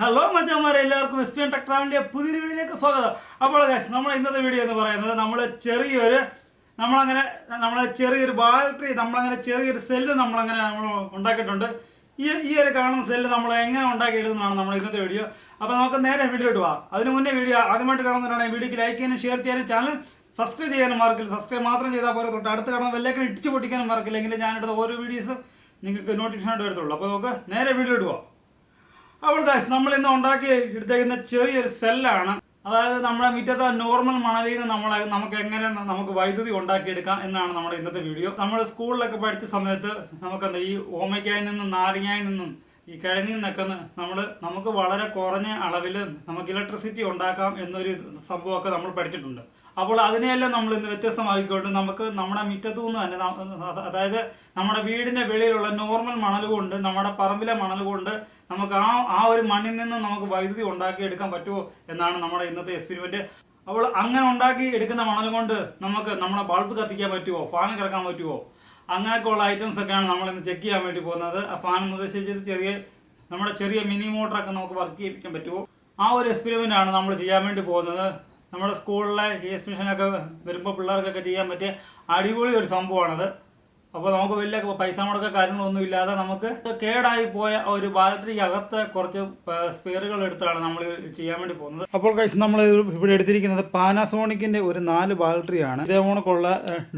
Hello മച്ചന്മാരെ എല്ലാവർക്കും S P N ടെക്ട്രാവിന്റെ പുതിയൊരു വീഡിയോയിലേക്ക് സ്വാഗതം. അപ്പോൾ നമ്മൾ ഇന്നത്തെ വീഡിയോ എന്ന് പറയുന്നത് നമ്മൾ ചെറിയൊരു നമ്മളങ്ങനെ നമ്മളെ ചെറിയൊരു ബാറ്ററി നമ്മളങ്ങനെ ചെറിയൊരു സെല്ല് നമ്മളങ്ങനെ നമ്മൾ ഉണ്ടാക്കിയിട്ടുണ്ട്. ഈ ഈ ഒരു കാണുന്ന സെല്ല് നമ്മൾ എങ്ങനെ ഉണ്ടാക്കിയിടുന്നതാണ് നമ്മൾ ഇന്നത്തെ വീഡിയോ അപ്പോൾ നമുക്ക് നേരെ വീഡിയോ ഇട്ട് പോവാം. അതിന് മുന്നേ വീഡിയോ ആദ്യമായിട്ട് കാണുന്നവരാണെങ്കിൽ വീഡിയോക്ക് ലൈക്ക് ചെയ്യാനും ഷെയർ ചെയ്യാനും ചാനൽ സബ്സ്ക്രൈബ് ചെയ്യാനും മറക്കില്ല. സബ്സ്ക്രൈബ് മാത്രം ചെയ്താൽ പോലെ തൊട്ട് അടുത്ത് കാണുന്ന വല്ലേക്കും ഇടിച്ച് പൊട്ടിക്കാനും മറക്കില്ല. എങ്കിൽ ഞാനിടുന്ന ഓരോ വീഡിയോസും നിങ്ങൾക്ക് നോട്ടിഫിക്കേഷൻ ആയിട്ട് വരത്തുള്ളൂ. അപ്പോൾ നമുക്ക് നേരെ വീഡിയോ ഇട്ട് പോവാം. അപ്പോൾ നമ്മൾ ഇന്ന് ഉണ്ടാക്കി എടുത്തേക്കുന്ന ചെറിയൊരു സെല്ലാണ് അതായത് നമ്മുടെ മുറ്റത്തെ നോർമൽ മണലിൽ നിന്ന് നമ്മൾ നമുക്ക് എങ്ങനെ നമുക്ക് വൈദ്യുതി ഉണ്ടാക്കിയെടുക്കാം എന്നാണ് നമ്മുടെ ഇന്നത്തെ വീഡിയോ നമ്മൾ സ്കൂളിലൊക്കെ പഠിച്ച സമയത്ത് നമുക്കെന്താ ഈ ഓമയ്ക്കായി നിന്നും നാരങ്ങായി നിന്നും ഈ കിഴങ്ങിൽ നിന്നൊക്കെ നമ്മൾ നമുക്ക് വളരെ കുറഞ്ഞ അളവിൽ നമുക്ക് ഇലക്ട്രിസിറ്റി ഉണ്ടാക്കാം എന്നൊരു സംഭവമൊക്കെ നമ്മൾ പഠിച്ചിട്ടുണ്ട്. അപ്പോൾ അതിനെയെല്ലാം നമ്മൾ ഇന്ന് വ്യത്യസ്തമാക്കിക്കൊണ്ട് നമുക്ക് നമ്മുടെ മുറ്റത്തു നിന്ന് തന്നെ അതായത് നമ്മുടെ വീടിന്റെ വെളിയിലുള്ള നോർമൽ മണൽ കൊണ്ട് നമ്മുടെ പറമ്പിലെ മണൽ കൊണ്ട് നമുക്ക് ആ ആ ഒരു മണ്ണിൽ നിന്ന് നമുക്ക് വൈദ്യുതി ഉണ്ടാക്കി എടുക്കാൻ പറ്റുമോ എന്നാണ് നമ്മുടെ ഇന്നത്തെ എക്സ്പെരിമെന്റ് അപ്പോൾ അങ്ങനെ ഉണ്ടാക്കി എടുക്കുന്ന മണൽ കൊണ്ട് നമുക്ക് നമ്മുടെ ബൾബ് കത്തിക്കാൻ പറ്റുമോ? ഫാൻ കിടക്കാൻ പറ്റുമോ? അങ്ങനെയൊക്കെയുള്ള ഐറ്റംസ് ഒക്കെയാണ് നമ്മൾ ഇന്ന് ചെക്ക് ചെയ്യാൻ വേണ്ടി പോകുന്നത്. ആ ഫാൻ എന്ന് ഉദ്ദേശിച്ചത് ചെറിയ നമ്മുടെ ചെറിയ മിനി മോട്ടറൊക്കെ നമുക്ക് വർക്ക് ചെയ്യിപ്പിക്കാൻ പറ്റുമോ? ആ ഒരു എക്സ്പെരിമെന്റ് ആണ് നമ്മൾ ചെയ്യാൻ വേണ്ടി പോകുന്നത്. നമ്മുടെ സ്കൂളിലെ എക്സിബിഷനൊക്കെ വരുമ്പോൾ പിള്ളേർക്കൊക്കെ ചെയ്യാൻ പറ്റിയ അടിപൊളി ഒരു സംഭവമാണത്. അപ്പോൾ നമുക്ക് വലിയ പൈസ മുടക്ക കാര്യങ്ങളൊന്നും ഇല്ലാതെ നമുക്ക് കേടായി പോയ ഒരു ബാറ്ററി അകത്ത് കുറച്ച് സ്പെയറുകൾ എടുത്താണ് നമ്മൾ ചെയ്യാൻ വേണ്ടി പോകുന്നത്. അപ്പോൾ കഴിച്ച് നമ്മൾ ഇവിടെ എടുത്തിരിക്കുന്നത് പാനസോണിക്കിന്റെ ഒരു നാല് ബാറ്ററിയാണ്. ഇതേ കണക്കുള്ള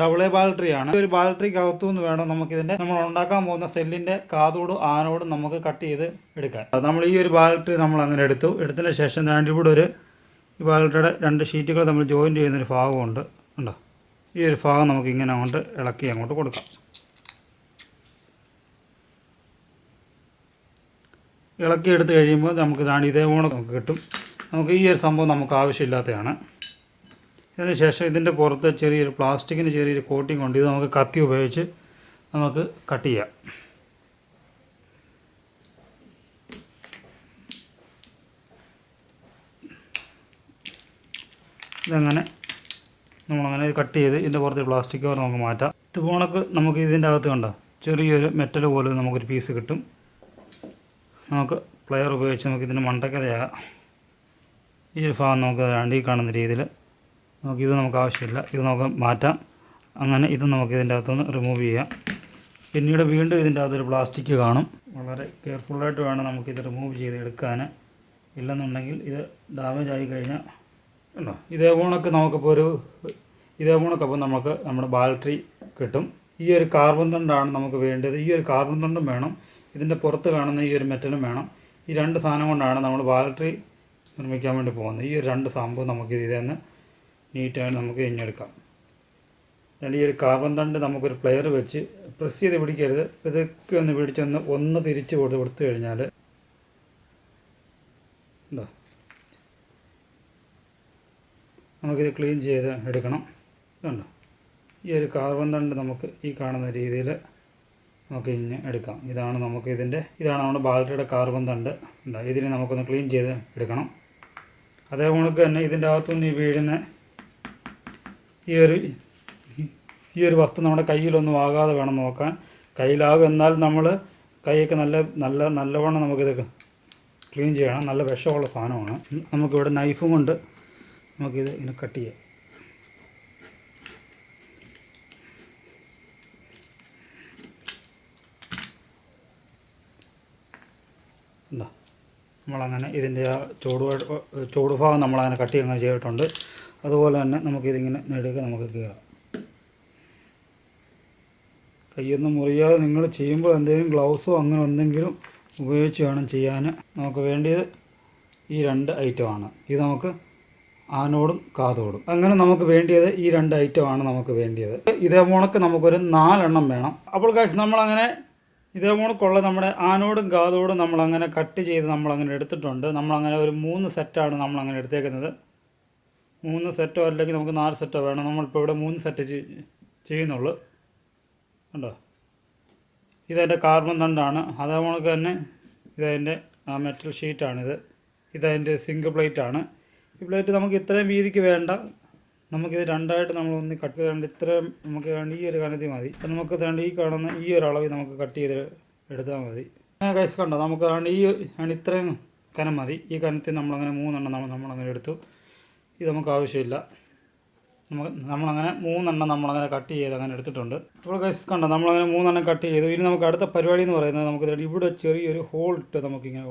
ഡബിൾ എ ബാറ്ററിയാണ്. ഒരു ബാറ്ററിക്ക് അകത്തു നിന്ന് വേണം നമുക്ക് ഇതിന്റെ നമ്മൾ ഉണ്ടാക്കാൻ പോകുന്ന സെല്ലിന്റെ കാതോടും ആനോടും നമുക്ക് കട്ട് ചെയ്ത് എടുക്കാം നമ്മൾ ഈ ഒരു ബാറ്ററി നമ്മൾ അങ്ങനെ എടുത്തു. എടുത്തതിന് ശേഷം ഇവിടെ ഒരു ഈ ബാറ്ററിയുടെ രണ്ട് ഷീറ്റുകൾ നമ്മൾ ജോയിൻ ചെയ്യുന്നൊരു ഭാഗമുണ്ട്. ഉണ്ടോ ഈ ഒരു ഭാഗം നമുക്ക് ഇങ്ങനെ അങ്ങോട്ട് ഇളക്കി അങ്ങോട്ട് കൊടുക്കാം. ഇളക്കി എടുത്ത് കഴിയുമ്പോൾ നമുക്ക് ഇതാണ് ഇതേപോലെ നമുക്ക് കിട്ടും. നമുക്ക് ഈ ഒരു സംഭവം നമുക്ക് ആവശ്യമില്ലാത്തതാണ്. ഇതിന് ശേഷം ഇതിന്റെ പുറത്ത് ചെറിയൊരു പ്ലാസ്റ്റിക്കിന് ചെറിയൊരു കോട്ടിംഗ് ഉണ്ട്. ഇത് നമുക്ക് കത്തി ഉപയോഗിച്ച് നമുക്ക് കട്ട് ചെയ്യാം. ഇതങ്ങനെ നമ്മളങ്ങനെ കട്ട് ചെയ്ത് ഇതിന്റെ പുറത്ത് പ്ലാസ്റ്റിക് കവർ നമുക്ക് മാറ്റാം. ഇത് പോണക്ക് നമുക്ക് ഇതിന്റെ അകത്ത് കണ്ട? ചെറിയൊരു മെറ്റൽ പോലെ നമുക്കൊരു പീസ് കിട്ടും. നമുക്ക് പ്ലെയർ ഉപയോഗിച്ച് നമുക്ക് ഇതിന്റെ മണ്ടക്കഥയാകാം. ഈ ഒരു ഭാഗം നമുക്ക് രണ്ട് ഈ കാണുന്ന രീതിയിൽ നമുക്ക് ഇത് നമുക്ക് ആവശ്യമില്ല. ഇത് നമുക്ക് മാറ്റാം. അങ്ങനെ ഇത് നമുക്ക് ഇതിന്റെ അകത്തുനിന്ന് റിമൂവ് ചെയ്യാം. പിന്നീട് വീണ്ടും ഇതിന്റെ അകത്തൊരു പ്ലാസ്റ്റിക് കാണും. വളരെ കെയർഫുള്ളായിട്ട് വേണം നമുക്കിത് റിമൂവ് ചെയ്ത് എടുക്കാൻ ഇല്ലെന്നുണ്ടെങ്കിൽ ഇത് ഡാമേജ് ആയി കഴിഞ്ഞാൽ ഉണ്ടോ? ഇതേ പോണക്ക് നമുക്കിപ്പോൾ ഒരു ഇതേ പോണക്കപ്പോൾ നമുക്ക് നമ്മുടെ ബാറ്ററി കിട്ടും. ഈ ഒരു കാർബൺ തണ്ടാണ് നമുക്ക് വേണ്ടത്. ഈ ഒരു കാർബൺ തണ്ടും വേണം. ഇതിന്റെ പുറത്ത് കാണുന്ന ഈ ഒരു മെറ്റലും വേണം. ഈ രണ്ട് സാധനം കൊണ്ടാണ് നമ്മൾ ബാറ്ററി നിർമ്മിക്കാൻ വേണ്ടി പോകുന്നത്. ഈ ഒരു രണ്ട് സംഭവം നമുക്ക് ഇതിൽ നിന്ന് നീറ്റായിട്ട് നമുക്ക് ഇഞ്ഞെടുക്കാം എന്നാൽ ഈ ഒരു കാർബൺ തണ്ട് നമുക്കൊരു പ്ലെയർ വെച്ച് പ്രസ് ചെയ്ത് പിടിക്കരുത്. ഇതൊക്കെ ഒന്ന് പിടിച്ചൊന്ന് ഒന്ന് തിരിച്ച് കൊടുത്ത് കൊടുത്തു കഴിഞ്ഞാൽ ഉണ്ടോ നമുക്കിത് ക്ലീൻ ചെയ്ത് എടുക്കണം. ഇതുണ്ടോ? ഈ ഒരു കാർബൺ തണ്ട് നമുക്ക് ഈ കാണുന്ന രീതിയിൽ നമുക്ക് ഇഞ്ഞ് എടുക്കാം. ഇതാണ് നമുക്ക് ഇതിന്റെ ഇതാണ് നമ്മുടെ ബാറ്ററിയുടെ കാർബൺ തണ്ട്. ഉണ്ടോ ഇതിനെ നമുക്കൊന്ന് ക്ലീൻ ചെയ്ത് എടുക്കണം. അതേ കണക്ക് തന്നെ ഇതിന്റെ അകത്തുനിന്ന് ഈ വീഴുന്ന ഈ ഒരു ഈ ഒരു വസ്തു നമ്മുടെ കയ്യിലൊന്നും ആകാതെ വേണം നോക്കാൻ. കയ്യിലാകും എന്നാൽ നമ്മൾ കൈയൊക്കെ നല്ല നല്ല നല്ലവണ്ണം നമുക്കിത് ക്ലീൻ ചെയ്യണം. നല്ല വിഷമുള്ള സാധനമാണ്. നമുക്കിവിടെ നൈഫും കൊണ്ട് നമുക്കിത് ഇങ്ങനെ കട്ട് ചെയ്യാം. നമ്മളങ്ങനെ ഇതിന്റെ ആ ചൂട് ചൂട് ഭാഗം നമ്മളങ്ങനെ കട്ട് ചെയ്യുക ചെയ്തിട്ടുണ്ട്. അതുപോലെ തന്നെ നമുക്കിതിങ്ങനെ നേടുക നമുക്ക് കീറാം കയ്യൊന്നും മുറിയാതെ നിങ്ങൾ ചെയ്യുമ്പോൾ എന്തെങ്കിലും ഗ്ലൗസോ അങ്ങനെ എന്തെങ്കിലും ഉപയോഗിച്ച് വേണം ചെയ്യാൻ. നമുക്ക് വേണ്ടിയത് ഈ രണ്ട് ഐറ്റമാണ്. ഇത് നമുക്ക് ആനോടും കാതോടും. അങ്ങനെ നമുക്ക് വേണ്ടിയത് ഈ രണ്ട് ഐറ്റം ആണ് നമുക്ക് വേണ്ടിയത്. ഇതേ മോണക്ക് നമുക്കൊരു നാലെണ്ണം വേണം. അപ്പോൾ കാശ് നമ്മളങ്ങനെ ഇതേ മോണക്കുള്ള നമ്മുടെ ആനോടും കാതോടും നമ്മളങ്ങനെ കട്ട് ചെയ്ത് നമ്മളങ്ങനെ എടുത്തിട്ടുണ്ട്. നമ്മളങ്ങനെ ഒരു മൂന്ന് സെറ്റാണ് നമ്മളങ്ങനെ എടുത്തേക്കുന്നത്. മൂന്ന് സെറ്റോ അല്ലെങ്കിൽ നമുക്ക് നാല് സെറ്റോ വേണം. നമ്മളിപ്പോൾ ഇവിടെ മൂന്ന് സെറ്റ് ചെയ്യുന്നുള്ളൂ. കണ്ടോ? ഇതെന്റെ കാർബൺ തണ്ടാണ്. അതേ കണക്ക് തന്നെ ഇതതിന്റെ മെറ്റൽ ഷീറ്റാണിത് ഇതതിന്റെ സിങ്ക് പ്ലേറ്റാണ് ഈ പ്ലേറ്റ് നമുക്ക് ഇത്രയും വീതിക്ക് വേണ്ട. നമുക്കിത് രണ്ടായിട്ട് നമ്മൾ ഒന്ന് കട്ട് ചെയ്തുകൊണ്ട് ഇത്രയും നമുക്ക് വേണ്ട ഈ ഒരു കനത്തി മതി. നമുക്ക് വേണ്ട ഈ കാണുന്ന ഈ ഒരു അളവിൽ നമുക്ക് കട്ട് ചെയ്ത് എടുത്താൽ മതി. കൈസ് കണ്ടോ? നമുക്ക് വേണ്ട ഈ ഇത്രയും കനം മതി. ഈ കനത്തിൽ നമ്മളങ്ങനെ മൂന്നെണ്ണം നമ്മൾ നമ്മളങ്ങനെ എടുത്തു. ഇത് നമുക്ക് ആവശ്യമില്ല. നമുക്ക് നമ്മളങ്ങനെ മൂന്നെണ്ണം നമ്മളങ്ങനെ കട്ട് ചെയ്ത് അങ്ങനെ എടുത്തിട്ടുണ്ട്. അപ്പോൾ ഗൈസ് കണ്ടോ? നമ്മളങ്ങനെ മൂന്നെണ്ണം കട്ട് ചെയ്തു. ഇനി നമുക്ക് അടുത്ത പരിപാടി എന്ന് പറയുന്നത് നമുക്ക് ഇവിടെ ചെറിയൊരു ഹോൾ ഇട്ട് നമുക്കിങ്ങനെ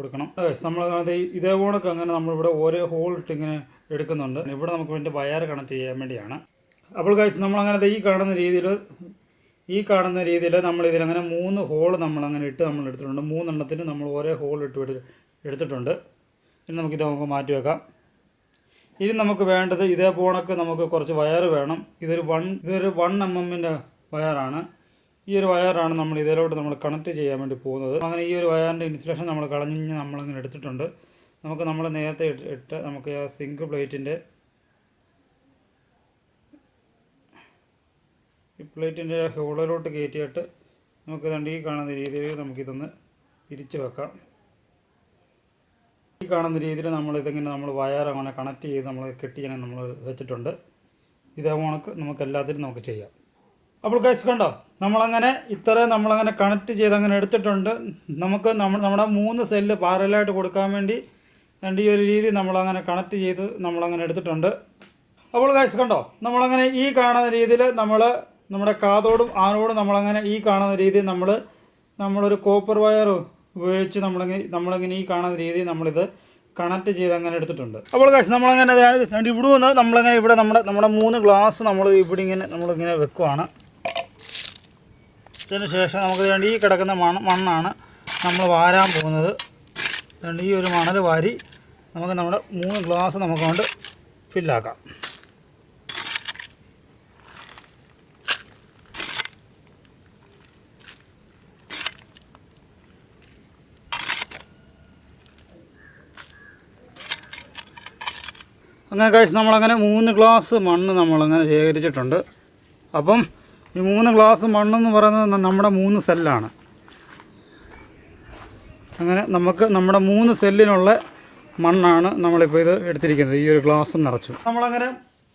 കൊടുക്കണം. നമ്മൾ ഇതേപോലൊക്കെ അങ്ങനെ നമ്മളിവിടെ ഓരോ ഹോൾ ഇട്ട് ഇങ്ങനെ എടുക്കുന്നുണ്ട്. ഇവിടെ നമുക്ക് വേണ്ടി വയർ കണക്ട് ചെയ്യാൻ വേണ്ടിയാണ്. അപ്പോൾ കാഴ്ച നമ്മളങ്ങനെ ഈ കാണുന്ന രീതിയിൽ ഈ കാണുന്ന രീതിയിൽ നമ്മൾ ഇതിലങ്ങനെ മൂന്ന് ഹോൾ നമ്മൾ അങ്ങനെ ഇട്ട് നമ്മൾ എടുത്തിട്ടുണ്ട്. മൂന്നെണ്ണത്തിന് നമ്മൾ ഓരോ ഹോൾ ഇട്ട് എടുത്തിട്ടുണ്ട്. ഇനി നമുക്കിത് നമുക്ക് മാറ്റി വെക്കാം. ഇനി നമുക്ക് വേണ്ടത് ഇതേ പോണക്ക് നമുക്ക് കുറച്ച് വയർ വേണം. ഇതൊരു വൺ ഇതൊരു വൺ എം എമ്മിന്റെ വയറാണ് ഈ ഒരു വയറാണ് നമ്മൾ ഇതിലോട്ട് നമ്മൾ കണക്ട് ചെയ്യാൻ വേണ്ടി പോകുന്നത്. അങ്ങനെ ഈ ഒരു വയറിന്റെ ഇൻസുലേഷൻ നമ്മൾ കളഞ്ഞ് നമ്മളങ്ങനെ എടുത്തിട്ടുണ്ട്. നമുക്ക് നമ്മൾ നേരത്തെ ഇട്ട് നമുക്ക് ആ സിങ്ക് പ്ലേറ്റിന്റെ ഈ പ്ലേറ്റിന്റെ ഹോളിലോട്ട് കയറ്റിയിട്ട് നമുക്ക് രണ്ട് ഈ കാണുന്ന രീതിയിൽ നമുക്കിതൊന്ന് തിരിച്ച് വെക്കാം. ഈ കാണുന്ന രീതിയിൽ നമ്മൾ ഇതിങ്ങനെ നമ്മൾ വയർ അങ്ങനെ കണക്ട് ചെയ്ത് നമ്മൾ കെട്ടിയങ്ങനെ നമ്മൾ വെച്ചിട്ടുണ്ട്. ഇതേ കണക്ക് നമുക്ക് എല്ലാത്തിനും നമുക്ക് ചെയ്യാം. അപ്പോൾ ഗൈസ് കണ്ടോ? നമ്മളങ്ങനെ ഇത്രയും നമ്മളങ്ങനെ കണക്ട് ചെയ്ത് അങ്ങനെ എടുത്തിട്ടുണ്ട്. നമുക്ക് നമ്മൾ നമ്മുടെ മൂന്ന് സെല്ല് പാരലായിട്ട് കൊടുക്കാൻ വേണ്ടി രണ്ട് ഈ ഒരു രീതി നമ്മളങ്ങനെ കണക്ട് ചെയ്ത് നമ്മളങ്ങനെ എടുത്തിട്ടുണ്ട്. അപ്പോൾ ഗൈസ് കണ്ടോ? നമ്മളങ്ങനെ ഈ കാണുന്ന രീതിയിൽ നമ്മൾ നമ്മുടെ കാതോടും ആനോടും നമ്മളങ്ങനെ ഈ കാണുന്ന രീതിയിൽ നമ്മൾ നമ്മളൊരു കോപ്പർ വയർ ഉപയോഗിച്ച് നമ്മളിങ്ങനെ നമ്മളിങ്ങനെ ഈ കാണുന്ന രീതിയിൽ നമ്മളിത് കണക്ട് ചെയ്ത് അങ്ങനെ എടുത്തിട്ടുണ്ട്. അപ്പോൾ കാശ് നമ്മളങ്ങനെ രണ്ട് ഇവിടെ വന്ന് നമ്മളങ്ങനെ ഇവിടെ നമ്മുടെ നമ്മുടെ മൂന്ന് ഗ്ലാസ് നമ്മൾ ഇവിടെ ഇങ്ങനെ നമ്മളിങ്ങനെ വെക്കുവാണ്. ഇതിന് ശേഷം നമുക്ക് വേണ്ടി ഈ കിടക്കുന്ന മണ്ണ് മണ്ണാണ് നമ്മൾ വാരാൻ പോകുന്നത്. അതുകൊണ്ട് ഈ ഒരു മണൽ വാരി നമുക്ക് നമ്മുടെ മൂന്ന് ഗ്ലാസ് നമുക്ക് കൊണ്ട് ഫില്ലാക്കാം. അങ്ങനെ കഴിച്ച് നമ്മളങ്ങനെ മൂന്ന് ഗ്ലാസ് മണ്ണ് നമ്മളങ്ങനെ ശേഖരിച്ചിട്ടുണ്ട്. അപ്പം ഈ മൂന്ന് ഗ്ലാസ് മണ്ണെന്ന് പറയുന്നത് നമ്മുടെ മൂന്ന് സെല്ലാണ്. അങ്ങനെ നമുക്ക് നമ്മുടെ മൂന്ന് സെല്ലിനുള്ള മണ്ണാണ് നമ്മളിപ്പോൾ ഇത് എടുത്തിരിക്കുന്നത്. ഈ ഒരു ഗ്ലാസ് നിറച്ചു. നമ്മളങ്ങനെ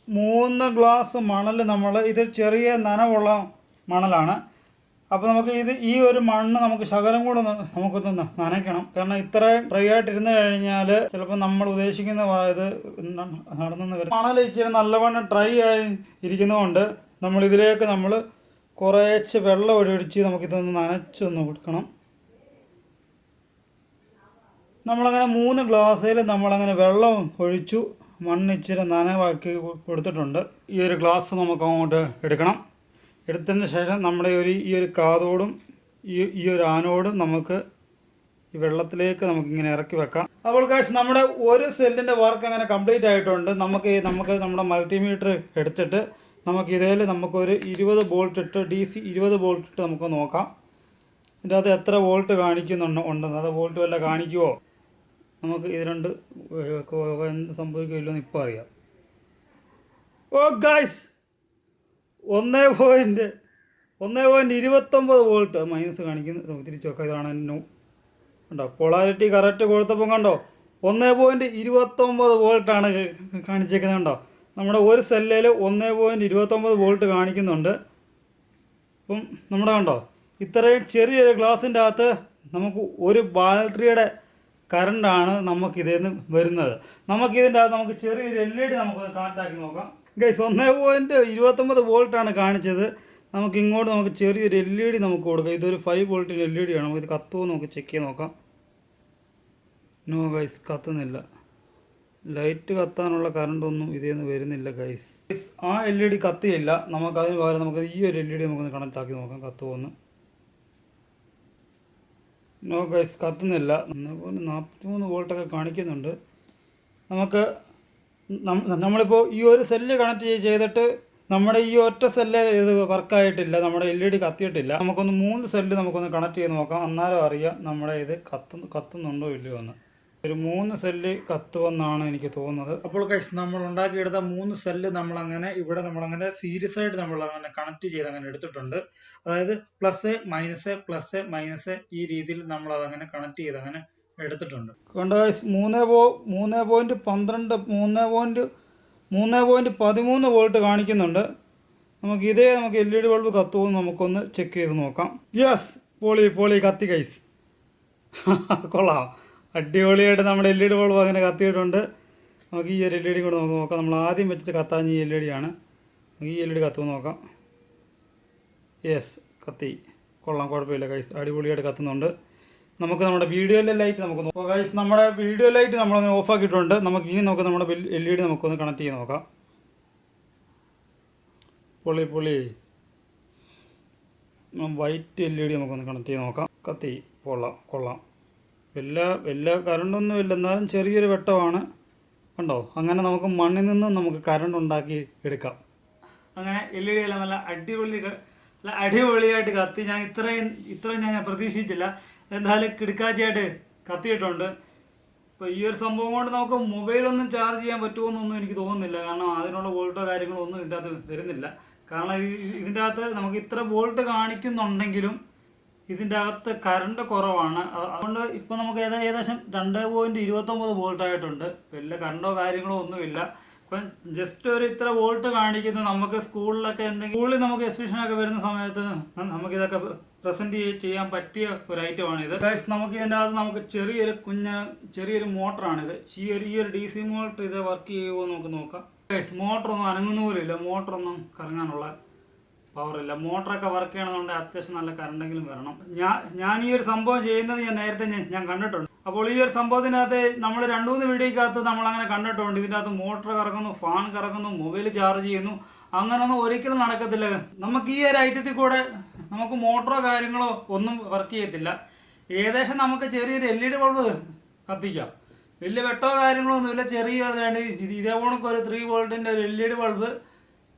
മൂന്ന് ഗ്ലാസ് മണൽ നമ്മൾ ഇത് ചെറിയ നനവുള്ള മണലാണ്. അപ്പോൾ നമുക്ക് ഇത് ഈ ഒരു മണ്ണ് നമുക്ക് ശകലം കൂടെ നമുക്കൊന്ന് നനയ്ക്കണം. കാരണം ഇത്രയും ഡ്രൈ ആയിട്ടിരുന്ന് കഴിഞ്ഞാൽ ചിലപ്പോൾ നമ്മൾ ഉദ്ദേശിക്കുന്ന ഇത് നടന്നു വരും. മണൽ ഇച്ചിരി നല്ലവണ്ണം ഡ്രൈ ആയി ഇരിക്കുന്നതുകൊണ്ട് നമ്മൾ ഇതിലേക്ക് നമ്മൾ കുറേശ്ശെ വെള്ളം ഒഴിച്ച് നമുക്കിതൊന്ന് നനച്ചൊന്ന് കൊടുക്കണം. നമ്മളങ്ങനെ മൂന്ന് ഗ്ലാസ്സിൽ നമ്മളങ്ങനെ വെള്ളം ഒഴിച്ചു മണ്ണിച്ചിരി നനവാക്കി കൊടുത്തിട്ടുണ്ട്. ഈ ഒരു ഗ്ലാസ് നമുക്ക് അങ്ങോട്ട് എടുക്കണം. എടുത്തതിന് ശേഷം നമ്മുടെ ഒരു ഈ ഒരു കാതോടും ഈ ഈ ഒരു ആനോടും നമുക്ക് ഈ വെള്ളത്തിലേക്ക് നമുക്കിങ്ങനെ ഇറക്കി വെക്കാം. അപ്പോൾ കാശ് നമ്മുടെ ഒരു സെല്ലിന്റെ വർക്ക് അങ്ങനെ കംപ്ലീറ്റ് ആയിട്ടുണ്ട്. നമുക്ക് നമുക്ക് നമ്മുടെ മൾട്ടിമീറ്റർ എടുത്തിട്ട് നമുക്ക് ഇതിൽ നമുക്കൊരു ഇരുപത് ബോൾട്ട് ഇട്ട് ഡി സി ഇരുപത് ബോൾട്ട് ഇട്ട് നമുക്ക് നോക്കാം. ഇതിന്റെ അത് എത്ര വോൾട്ട് കാണിക്കുന്നുണ്ട് ഉണ്ടെന്ന്. അത് വോൾട്ട് വല്ല കാണിക്കുമോ നമുക്ക് ഇത് രണ്ട് എന്ത് സംഭവിക്കില്ലെന്ന് ഇപ്പോൾ അറിയാം. ഓ ഗായ്സ് ഒന്നേ പോയിന്റ് ഒന്നേ പോയിന്റ് ഇരുപത്തൊമ്പത് വോൾട്ട്. മൈനസ് കാണിക്കുന്നു തിരിച്ച് വെക്കാം. ഇതാണ് നോ കണ്ടോ? പൊളാരിറ്റി കറക്റ്റ് കൊടുത്തപ്പോൾ കണ്ടോ? ഒന്നേ പോയിന്റ് ഇരുപത്തൊമ്പത് വോൾട്ടാണ് കാണിച്ചേക്കുന്നത് കണ്ടോ? നമ്മുടെ ഒരു സെല്ലിൽ ഒന്ന് പോയിന്റ് ഇരുപത്തൊമ്പത് വോൾട്ട് കാണിക്കുന്നുണ്ട്. അപ്പം നമ്മുടെ കണ്ടോ? ഇത്രയും ചെറിയൊരു ഗ്ലാസിന്റെ അകത്ത് നമുക്ക് ഒരു ബാറ്ററിയുടെ കറണ്ടാണ് നമുക്കിതിൽ നിന്ന് വരുന്നത്. നമുക്കിതിന്റെ അകത്ത് നമുക്ക് ചെറിയൊരു എൽ ഇ ഡി നമുക്ക് കണക്ട് ആക്കി നോക്കാം. ഗൈസ് ഒന്നേ പോയിന്റ് ഇരുപത്തൊമ്പത് വോൾട്ടാണ് കാണിച്ചത്. നമുക്ക് ഇങ്ങോട്ട് നമുക്ക് ചെറിയൊരു എൽ ഇ ഡി നമുക്ക് കൊടുക്കാം. ഇതൊരു ഫൈവ് വോൾട്ടിന്റെ എൽ ഇ ഡി ആണ്. നമുക്ക് ഇത് കത്തുമോ നമുക്ക് ചെക്ക് ചെയ്ത് നോക്കാം. നോ ഗൈസ് കത്തുന്നില്ല. ലൈറ്റ് കത്താനുള്ള കറണ്ട് ഒന്നും ഇതിൽ നിന്ന് വരുന്നില്ല ഗൈസ് ആ എൽ ഇ ഡി കത്തിയില്ല. നമുക്ക് അതിന് പകരം നമുക്ക് ഈ ഒരു എൽ ഇ ഡി നമുക്കൊന്ന് കണക്ട് ആക്കി നോക്കാം. കത്തുമോന്ന് നോ ഗൈസ് കത്തുന്നില്ല. പോലെ നാൽപ്പത്തി മൂന്ന് വോൾട്ടൊക്കെ കാണിക്കുന്നുണ്ട്. നമുക്ക് നമ്മളിപ്പോൾ ഈ ഒരു സെല്ല് കണക്ട് ചെയ്തിട്ട് നമ്മുടെ ഈ ഒറ്റ സെല്ല് ഇത് വർക്കായിട്ടില്ല നമ്മുടെ എൽ ഇ ഡി കത്തിയിട്ടില്ല. നമുക്കൊന്ന് മൂന്ന് സെല്ല് നമുക്കൊന്ന് കണക്ട് ചെയ്ത് നോക്കാം. അന്നേരം അറിയാം നമ്മുടെ ഇത് കത്തു കത്തുന്നുണ്ടോ ഇല്ലയോ എന്ന്. ഒരു മൂന്ന് സെല്ല് കത്തുവെന്നാണ് എനിക്ക് തോന്നുന്നത്. അപ്പോൾ ഗൈസ് നമ്മൾ ഉണ്ടാക്കിയെടുത്ത മൂന്ന് സെല്ല് നമ്മൾ അങ്ങനെ ഇവിടെ നമ്മൾ അങ്ങനെ സീരിയസ് ആയിട്ട് നമ്മൾ അങ്ങനെ കണക്ട് ചെയ്ത് അങ്ങനെ എടുത്തിട്ടുണ്ട് അതായത് പ്ലസ് മൈനസ് പ്ലസ് മൈനസ് ഈ രീതിയിൽ നമ്മൾ അതങ്ങനെ കണക്ട് ചെയ്ത് അങ്ങനെ എടുത്തിട്ടുണ്ട്. കണ്ട ഗൈസ് മൂന്ന് പോ മൂന്ന് പോയിന്റ് പന്ത്രണ്ട് മൂന്ന് പോയിന്റ് മൂന്ന് പോയിന്റ് പതിമൂന്ന് വോൾട്ട് കാണിക്കുന്നുണ്ട്. നമുക്ക് ഇതേ നമുക്ക് എൽ ഇ ഡി ബൾബ് കത്തുമോ എന്ന് നമുക്കൊന്ന് ചെക്ക് ചെയ്ത് നോക്കാം. യെസ് പോളി പോളി കത്തി കൈസ് കൊള്ളാം. അടിപൊളിയായിട്ട് നമ്മുടെ എൽ ഇ ഡി ബൾബ് അങ്ങനെ കത്തിയിട്ടുണ്ട്. നമുക്ക് ഈ ഒരു എൽ ഇ ഡി കൂടെ നമുക്ക് നോക്കാം. നമ്മൾ ആദ്യം വെച്ചിട്ട് കത്താഞ്ഞ ഈ എൽ ഇ ഡി ആണ്. നമുക്ക് ഈ എൽ ഇ ഡി കത്തുമെന്ന് നോക്കാം. യെസ് കത്തി. കൊള്ളാം കുഴപ്പമില്ല കൈസ് അടിപൊളിയായിട്ട് കത്തുന്നുണ്ട്. നമുക്ക് നമ്മുടെ വീഡിയോയിലെ ലൈറ്റ് നമുക്ക് നോക്കാം. കൈസ് നമ്മുടെ വീഡിയോ ലൈറ്റ് നമ്മളങ്ങനെ ഓഫ് ആക്കിയിട്ടുണ്ട്. നമുക്ക് ഇനി നമുക്ക് നമ്മുടെ എൽ ഇ ഡി നമുക്കൊന്ന് കണക്ട് ചെയ്ത് നോക്കാം. പൊളി പൊളി വൈറ്റ് എൽ ഇ ഡി നമുക്കൊന്ന് കണക്ട് ചെയ്ത് നോക്കാം. കത്തി. കൊള്ളാം കൊള്ളാം. എല്ലാ എല്ലാ കറണ്ടൊന്നും ഇല്ല. എന്നാലും ചെറിയൊരു വെട്ടമാണ്. കണ്ടോ? അങ്ങനെ നമുക്ക് മണ്ണിൽ നിന്നും നമുക്ക് കറണ്ട് ഉണ്ടാക്കി എടുക്കാം. അങ്ങനെ എൽ ഇ ഡി എല്ലാം നല്ല അടിപൊളി നല്ല അടിപൊളിയായിട്ട് കത്തി. ഞാൻ ഇത്രയും ഇത്രയും ഞാൻ പ്രതീക്ഷിച്ചില്ല. എന്തായാലും കിടക്കാച്ചയായിട്ട് കത്തിയിട്ടുണ്ട്. ഇപ്പോൾ ഈ ഒരു സംഭവം കൊണ്ട് നമുക്ക് മൊബൈലൊന്നും ചാർജ് ചെയ്യാൻ പറ്റുമോയെന്നൊന്നും എനിക്ക് തോന്നുന്നില്ല. കാരണം അതിനുള്ള വോൾട്ടോ കാര്യങ്ങളോ ഒന്നും ഇതിന്റെ അകത്ത് വരുന്നില്ല. കാരണം ഇതിന്റെ അകത്ത് നമുക്ക് ഇത്ര വോൾട്ട് കാണിക്കുന്നുണ്ടെങ്കിലും ഇതിന്റെ അകത്ത് കറണ്ട് കുറവാണ്. അതുകൊണ്ട് ഇപ്പോൾ നമുക്ക് ഏതാ ഏകദേശം രണ്ട് പോയിന്റ് ഇരുപത്തൊമ്പത് വോൾട്ട് ആയിട്ടുണ്ട്. വലിയ കറണ്ടോ കാര്യങ്ങളോ ഒന്നുമില്ല. ഇപ്പം ജസ്റ്റ് ഒരു ഇത്ര വോൾട്ട് കാണിക്കുന്നു. നമുക്ക് സ്കൂളിലൊക്കെ എന്തെങ്കിലും സ്കൂളിൽ നമുക്ക് എക്സിബിഷനൊക്കെ വരുന്ന സമയത്ത് നമുക്ക് നമുക്കിതൊക്കെ പ്രസന്റ് ചെയ്യാൻ പറ്റിയ ഒരു ഐറ്റമാണ് ഇത്. നമുക്ക് ഇതിന്റെ അകത്ത് നമുക്ക് ചെറിയൊരു കുഞ്ഞ് ചെറിയൊരു മോട്ടറാണിത് ഈ ഒരു ഈ ഒരു ഡി സി മോട്ടർ ഇത് വർക്ക് ചെയ്യുമോ നമുക്ക് നോക്കാം. മോട്ടറൊന്നും അനങ്ങുന്ന പോലും ഇല്ല. മോട്ടറൊന്നും കറങ്ങാനുള്ള പവറില്ല മോട്ടറൊക്കെ വർക്ക് ചെയ്യണമെന്നുണ്ടെങ്കിൽ അത്യാവശ്യം നല്ല കറണ്ടെങ്കിലും വരണം. ഞാൻ ഞാൻ ഈ ഒരു സംഭവം ചെയ്യുന്നത് ഞാൻ നേരത്തെ ഞാൻ കണ്ടിട്ടുണ്ട്. അപ്പോൾ ഈ ഒരു സംഭവത്തിനകത്ത് നമ്മൾ രണ്ട് മൂന്ന് വീഡിയോക്കകത്ത് നമ്മൾ അങ്ങനെ കണ്ടിട്ടുണ്ട്. ഇതിന്റെ അകത്ത് മോട്ടർ കറങ്ങുന്നു ഫാൻ കറങ്ങുന്നു മൊബൈൽ ചാർജ് ചെയ്യുന്നു. അങ്ങനൊന്നും ഒരിക്കലും നടക്കത്തില്ല. നമുക്ക് ഈ ഒരു ഐറ്റത്തിൽ കൂടെ നമുക്ക് മോട്ടറോ കാര്യങ്ങളോ ഒന്നും വർക്ക് ചെയ്യത്തില്ല. ഏകദേശം നമുക്ക് ചെറിയൊരു എൽ ഇ ഡി ബൾബ് കത്തിക്കാം. വലിയ വെട്ടോ കാര്യങ്ങളോ ഒന്നുമില്ല. ചെറിയ ഇതേ കണക്ക് ഒരു ത്രീ വോൾട്ടിന്റെ ഒരു എൽ ഇ ഡി ബൾബ്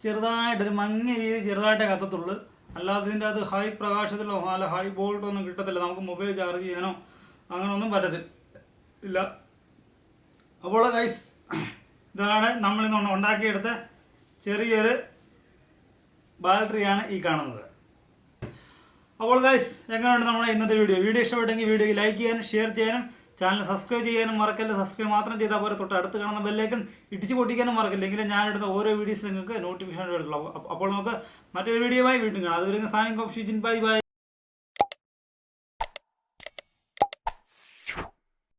ചെറുതായിട്ട് ഒരു മങ്ങിയ രീതിയിൽ ചെറുതായിട്ടേ കത്തത്തുള്ളൂ. അല്ലാതെ ഇതിന്റെ അത് ഹൈ പ്രകാശത്തിലോ അല്ല ഹൈ വോൾട്ടോ ഒന്നും കിട്ടത്തില്ല. നമുക്ക് മൊബൈൽ ചാർജ് ചെയ്യാനോ അങ്ങനെ ഒന്നും പറ്റത്തില്ല. അപ്പോൾ ഗൈസ് ഇതാണ് നമ്മളിന്ന് ഉണ്ടാക്കിയെടുത്ത ചെറിയൊരു ബാറ്ററിയാണ് ഈ കാണുന്നത്. അപ്പോൾ ഗൈസ് എങ്ങനെയുണ്ട് നമ്മുടെ ഇന്നത്തെ വീഡിയോ വീഡിയോ ഇഷ്ടപ്പെട്ടെങ്കിൽ വീഡിയോ ലൈക്ക് ചെയ്യാനും ഷെയർ ചെയ്യാനും ചാനൽ സബ്സ്ക്രൈബ് ചെയ്യാനും മറക്കല്ല സബ്സ്ക്രൈബ് മാത്രം ചെയ്താൽ പോലെ തൊട്ട് അടുത്ത് കാണുന്ന ബെല്ലേക്കൻ ഇടിച്ച് പൊട്ടിക്കാനും മറക്കില്ല എങ്കിലും എടുത്ത ഓരോ വീഡിയോസ് നിങ്ങൾക്ക് നോട്ടിഫിക്കേഷൻ വരുള്ളൂ അപ്പോൾ നമുക്ക് മറ്റൊരു വീഡിയോ ആയി വീണ്ടും കാണാം. അതുവരെ ഷിജിൻ ബൈ ബൈ